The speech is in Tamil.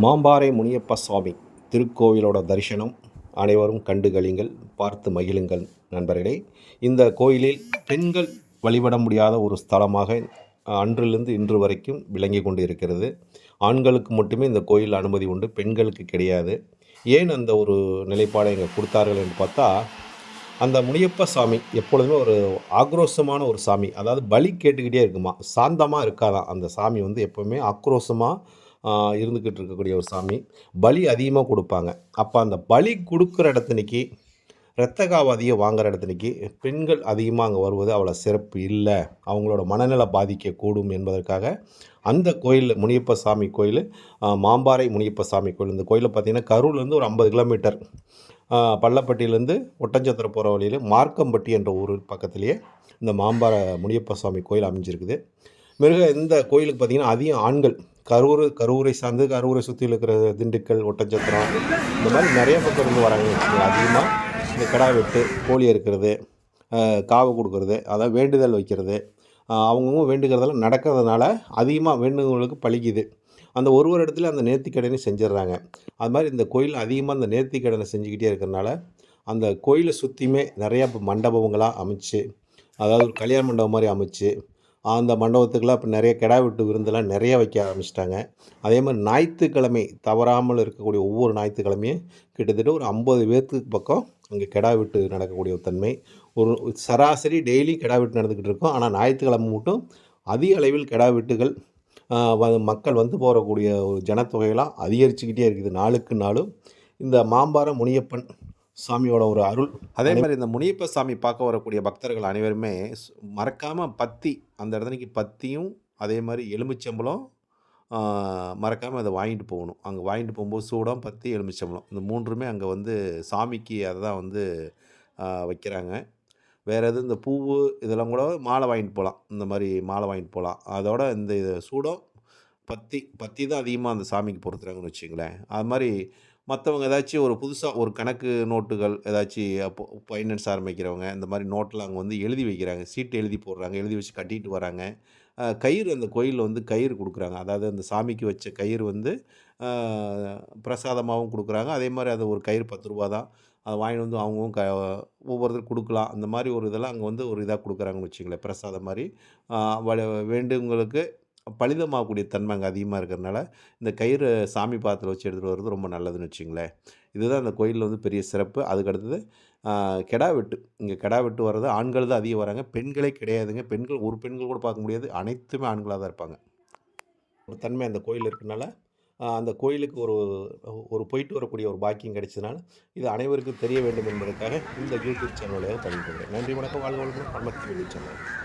மாம்பாறை முனியப்ப சுவாமி திருக்கோவிலோட தரிசனம் அனைவரும் கண்டுகளிங்கள் பார்த்து மகிழுங்கள் நண்பர்களே. இந்த கோயிலில் பெண்கள் வழிபட முடியாத ஒரு ஸ்தலமாக அன்றிலிருந்து இன்று வரைக்கும் விளங்கி கொண்டு இருக்கிறது ஆண்களுக்கு மட்டுமே இந்த கோயில் அனுமதி உண்டு பெண்களுக்கு கிடையாது. ஏன் அந்த ஒரு நிலைப்பாடை இங்கே கொடுத்தார்கள் என்று பார்த்தா அந்த முனியப்ப சாமி எப்பொழுதுமே ஒரு ஆக்ரோஷமான ஒரு சாமி. அதாவது பலி கேட்டுக்கிட்டே இருக்குமா சாந்தமாக இருக்காதான் அந்த சாமி வந்து எப்போவுமே ஆக்ரோஷமாக இருந்துக்கிட்டு இருக்கக்கூடிய ஒரு சாமி. பலி அதிகமாக கொடுப்பாங்க. அப்போ அந்த பலி கொடுக்குற இடத்துனிக்கு இரத்த காவு அதிகம் வாங்குற இடத்துனிக்கு பெண்கள் அதிகமாக அங்கே வருவது அவ்வளோ சிறப்பு இல்லை. அவங்களோட மனநிலை பாதிக்கக்கூடும் என்பதற்காக அந்த கோயில் முனியப்ப சாமி கோயில் மாம்பாறை முனியப்ப சாமி கோயில். இந்த கோயிலில் பார்த்திங்கன்னா கரூர்லேருந்து ஒரு ஐம்பது கிலோமீட்டர். பள்ளப்பட்டியிலேருந்து ஒட்டஞ்சத்திரம் போகிற வழியில் மார்க்கம்பட்டி என்ற ஊர் பக்கத்துலேயே இந்த மாம்பாறை முனியப்ப சுவாமி கோயில் அமைஞ்சிருக்குது. மிருக இந்த கோயிலுக்கு பார்த்திங்கன்னா அதிகம் ஆண்கள் கரூர் கரூரை சார்ந்து கரூரை சுற்றியில் இருக்கிற திண்டுக்கல் ஒட்டச்சத்திரம் இந்த மாதிரி நிறைய பக்கம் இருந்து வராங்க. அதிகமாக இந்த கடா வெட்டு கோழி இருக்கிறது காவு கொடுக்கறது அதாவது வேண்டுதல் வைக்கிறது. அவங்கவுங்க வேண்டுகிறதெல்லாம் நடக்கிறதுனால அதிகமாக வேண்டுதல்களுக்கு பழிக்குது. அந்த ஒரு ஒரு இடத்துல அந்த நேர்த்திக்கடனை செஞ்சிடுறாங்க. அது மாதிரி இந்த கோயில் அதிகமாக அந்த நேர்த்திக்கடனை செஞ்சுக்கிட்டே இருக்கிறனால அந்த கோயிலை சுற்றியுமே நிறையா இப்போ மண்டபங்களாக அமைச்சு அதாவது ஒரு கல்யாண மண்டபம் மாதிரி அமைச்சு அந்த மண்டபத்துக்கெலாம் இப்போ நிறைய கிடா விட்டு விருந்தெல்லாம் நிறைய வைக்க ஆரம்பிச்சிட்டாங்க. அதே மாதிரி ஞாயிற்றுக்கிழமை தவறாமல் இருக்கக்கூடிய ஒவ்வொரு ஞாயிற்றுக்கிழமையும் கிட்டத்தட்ட ஒரு ஐம்பது பேர்த்துக்கு பக்கம் அங்கே கிடா விட்டு நடக்கக்கூடிய ஒரு தன்மை. ஒரு சராசரி டெய்லி கிடா விட்டு நடந்துக்கிட்டு இருக்கோம். ஆனால் ஞாயிற்றுக்கிழமை மட்டும் அதிக அளவில் கிடா வெட்டுகள் மக்கள் வந்து போகக்கூடிய ஒரு ஜனத்தொகையெல்லாம் அதிகரிச்சுக்கிட்டே இருக்குது நாளுக்கு நாளும். இந்த மாம்பார முனியப்பன் சாமியோட ஒரு அருள். அதே மாதிரி இந்த முனியப்ப சாமி பார்க்க வரக்கூடிய பக்தர்கள் அனைவருமே மறக்காமல் பத்தி அந்த இடத்துக்கு பத்தியும் அதே மாதிரி எலுமிச்சம்பழம் மறக்காமல் அதை வாங்கிட்டு போகணும். அங்கே வாங்கிட்டு போகும்போது சூடம் பத்தி எலுமிச்சம்பழம். இந்த மூன்றுமே அங்கே வந்து சாமிக்கு அதை தான் வந்து வைக்கிறாங்க. வேறு எதுவும் இந்த பூவு இதெல்லாம் கூட மாலை வாங்கிட்டு போகலாம். இந்த மாதிரி மாலை வாங்கிட்டு போகலாம். அதோட இந்த சூடம் பத்தி பத்தி தான் அதிகமாக அந்த சாமிக்கு பொறுத்துறாங்கன்னு வச்சுங்களேன் அது மாதிரி மற்றவங்க ஏதாச்சும் ஒரு புதுசாக ஒரு கணக்கு நோட்டுகள் ஏதாச்சும் அப்போ ஃபைனான்ஸ் ஆரம்பிக்கிறவங்க இந்த மாதிரி நோட்டில் அங்கே வந்து எழுதி வைக்கிறாங்க. சீட்டு எழுதி போடுறாங்க எழுதி வச்சு கட்டிட்டு வராங்க. கயிறு அந்த கோயிலில் வந்து கயிறு கொடுக்குறாங்க. அதாவது அந்த சாமிக்கு வச்ச கயிறு வந்து பிரசாதமாகவும் கொடுக்குறாங்க. அதே மாதிரி அது ஒரு கயிறு பத்து ரூபா தான். அதை வாங்கிட்டு வந்து அவங்கவும் க ஒவ்வொருத்தரும் கொடுக்கலாம். அந்த மாதிரி ஒரு இதெல்லாம் அங்கே வந்து ஒரு இதாக கொடுக்குறாங்கன்னு வச்சுங்களேன் பிரசாதம் மாதிரி. வேண்டுங்களுக்கு பலிதமாகக்கூடிய தன்மை அங்கே அதிகமாக இருக்கிறனால இந்த கயிறு சாமி பாத்திரம் வச்சு எடுத்துகிட்டு வர்றது ரொம்ப நல்லதுன்னு வச்சுங்களேன். இதுதான் அந்த கோயிலில் வந்து பெரிய சிறப்பு. அதுக்கடுத்தது கெடா வெட்டு. இங்கே கெடா வெட்டு வர்றது ஆண்கள் தான் அதிகம் வராங்க. பெண்களே கிடையாதுங்க. பெண்கள் ஒரு பெண்கள் கூட பார்க்க முடியாது. அனைத்துமே ஆண்களாக தான் இருப்பாங்க. ஒரு தன்மை அந்த கோயில் இருக்கிறனால அந்த கோயிலுக்கு ஒரு ஒரு போயிட்டு வரக்கூடிய ஒரு பாக்கியம் கிடைச்சதுனால இது அனைவருக்கும் தெரிய வேண்டும் என்பதற்காக இந்த யூடியூப் சேனலையாக பண்ணிட்டு நன்றி வணக்கம். வாழ்க வளமுடன். பரமத்தி சேனல்